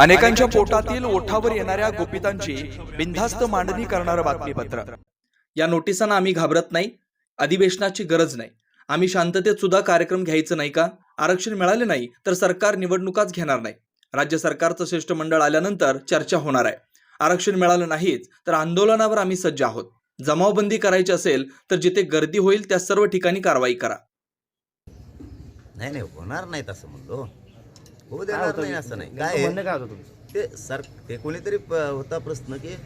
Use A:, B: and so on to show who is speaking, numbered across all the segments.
A: अनेकांच्या पोटातील ओठावर येणाऱ्या गोपितांची बिनधास्त मांडणी करणारं बातमीपत्र.
B: या नोटिसांना आम्ही घाबरत नाही अधिवेशनाची गरज नाही. आम्ही शांततेत सुद्धा कार्यक्रम घ्यायचं नाही का? आरक्षण मिळाले नाही तर सरकार निवडणुकाच घेणार नाही. राज्य सरकारचं शिष्टमंडळ आल्यानंतर चर्चा होणार आहे. आरक्षण मिळालं नाहीच तर आंदोलनावर आम्ही सज्ज आहोत. जमावबंदी करायची असेल तर जिथे गर्दी होईल त्या सर्व ठिकाणी कारवाई करा.
C: नाही नाही होणार नाही तसं म्हणलो. होऊ
D: काय
C: देणार नाही? असं नाही. काय?
D: म्हणणं काय होतं तुमचं?
C: ते सर ते कोणीतरी प- होता प्रश्न की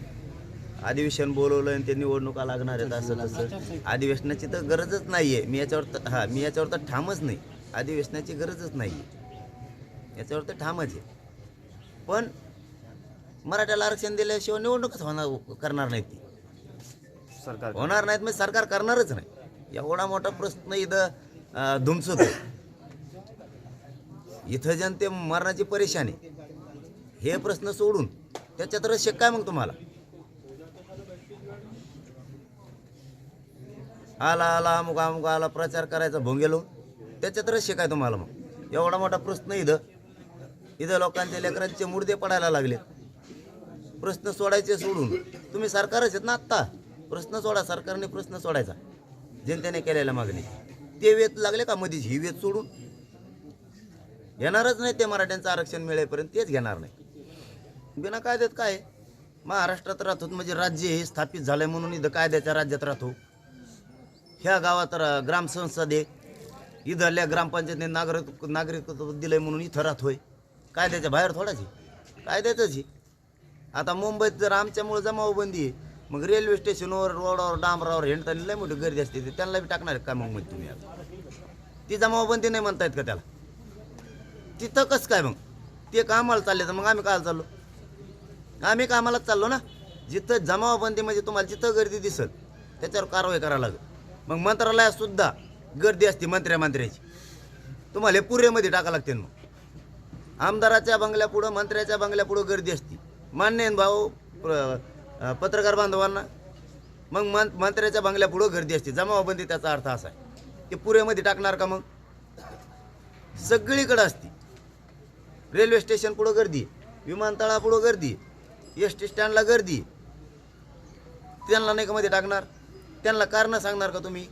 C: अधिवेशन बोलवलं आणि ते निवडणुका लागणार आहेत असं तसं. अधिवेशनाची तर गरजच नाहीये. मी याच्यावर तर हा मी याच्यावर तर ठामच नाही. अधिवेशनाची गरजच नाहीये. याच्यावर तर ठामच आहे. पण मराठ्याला आरक्षण दिल्याशिवाय निवडणूकच होणार करणार नाहीत ती.
D: सरकार
C: होणार नाहीत म्हणजे सरकार करणारच नाही. एवढा मोठा प्रश्न इथं धुमसतो इथं जनते मरणाची परेशानी. हे प्रश्न सोडून त्याच्यात रस काय मग तुम्हाला? आला आला अमुक अमुक आला प्रचार करायचा भोंगेलो त्याच्यात रस काय तुम्हाला मग? एवढा मोठा प्रश्न इथं. इथं लोकांच्या लेकरांचे मुर्दे पडायला लागले प्रश्न सोडायचे सोडून. तुम्ही सरकारच आहेत ना आत्ता? प्रश्न सोडा सरकारने प्रश्न सोडायचा. जनतेने केलेल्या मागणी. ते वेत लागले का मधीच? ही वेत सोडून. घेणारच नाही ते मराठ्यांचं आरक्षण मिळेपर्यंत तेच घेणार नाही. बिना कायद्यात काय? महाराष्ट्रात राहतो म्हणजे राज्य हे स्थापित झालंय म्हणून इथं कायद्याच्या राज्यात राहतो. ह्या गावात ग्रामसंस्था ग्रामसंसद आहे. इथल्या ग्रामपंचायतीने नागरिक नागरिकत्व दिलंय म्हणून इथं राहतोय. कायद्याच्या बाहेर थोडाच आहे. कायद्यातच आहे. आता मुंबईत जर आमच्यामुळे जमावबंदी आहे मग रेल्वे स्टेशनवर रोडावर डांबरावर हेंडताना लय मोठी गर्दी असते. त्यांना बी टाकणार आहेत का मग म्हणजे तुम्ही आता? ती जमावबंदी नाही म्हणतायत का त्याला? तिथं कसं काय मग? ते कामाला चालले तर मग आम्ही काय चाललो. आम्ही कामालाच चाललो ना जिथं जमावबंदी म्हणजे तुम्हाला जिथं गर्दी दिसेल त्याच्यावर कारवाई करावं लागेल. मग मंत्रालयात सुद्धा गर्दी असते मंत्र्या मंत्र्याची. तुम्हाला हे पुरेमध्ये टाका लागते मग. आमदाराच्या बंगल्यापुढं मंत्र्याच्या बंगल्यापुढं गर्दी असते. मान्य आहे भाऊ पत्रकार बांधवांना? मग मं मंत्र्याच्या बंगल्यापुढं गर्दी असते. जमावबंदी त्याचा अर्थ असा आहे. ते पुरेमध्ये टाकणार का मग? सगळीकडं असते. रेल्वे स्टेशन पुढं गर्दी विमानतळापुढं गर्दी एस टी स्टँडला गर्दी. त्यांना नाही का मध्ये टाकणार? त्यांना कारणं सांगणार का तुम्ही?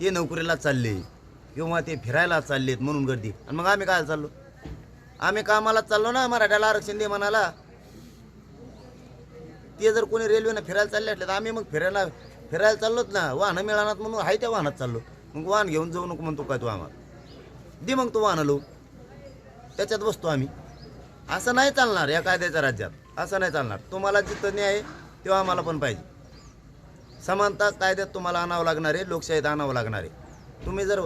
C: ते नोकरीला चालले किंवा ते फिरायला चाललेत म्हणून गर्दी. आणि मग आम्ही काय चाललो? आम्ही कामालाच चाललो ना मराठ्याला आरक्षण दे म्हणाला. ते जर कोणी रेल्वेनं फिरायला चालले असले तर आम्ही मग फिरायला फिरायला चाललोच ना. वाहनं मिळणार म्हणून आहे त्या वाहनात चाललो. मग वाहन घेऊन जाऊ नको म्हणतो काय तू आम्हाला? दे मग तू वाहनं लावू. त्याच्यात बसतो आम्ही. असं नाही चालणार या कायद्याच्या राज्यात. असं नाही चालणार. तुम्हाला जिथं न्याय आहे, तेव्हा आम्हाला पण पाहिजे. समानता कायद्यात तुम्हाला आणावं लागणार आहे लोकशाहीत आणावं लागणार आहे. तुम्ही जर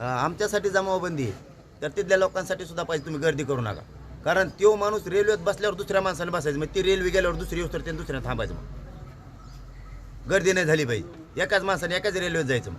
C: आमच्यासाठी जमावबंदी आहे तर तिथल्या लोकांसाठी सुद्धा पाहिजे तुम्ही गर्दी करू नका. कारण तो माणूस रेल्वेत बसल्यावर दुसऱ्या माणसाने बसायचं मग ती रेल्वे गेल्यावर दुसरी उतर तर दुसऱ्या थांबायचं मग. गर्दी नाही झाली पाहिजे. एकाच माणसाने एकाच रेल्वेत जायचं मग.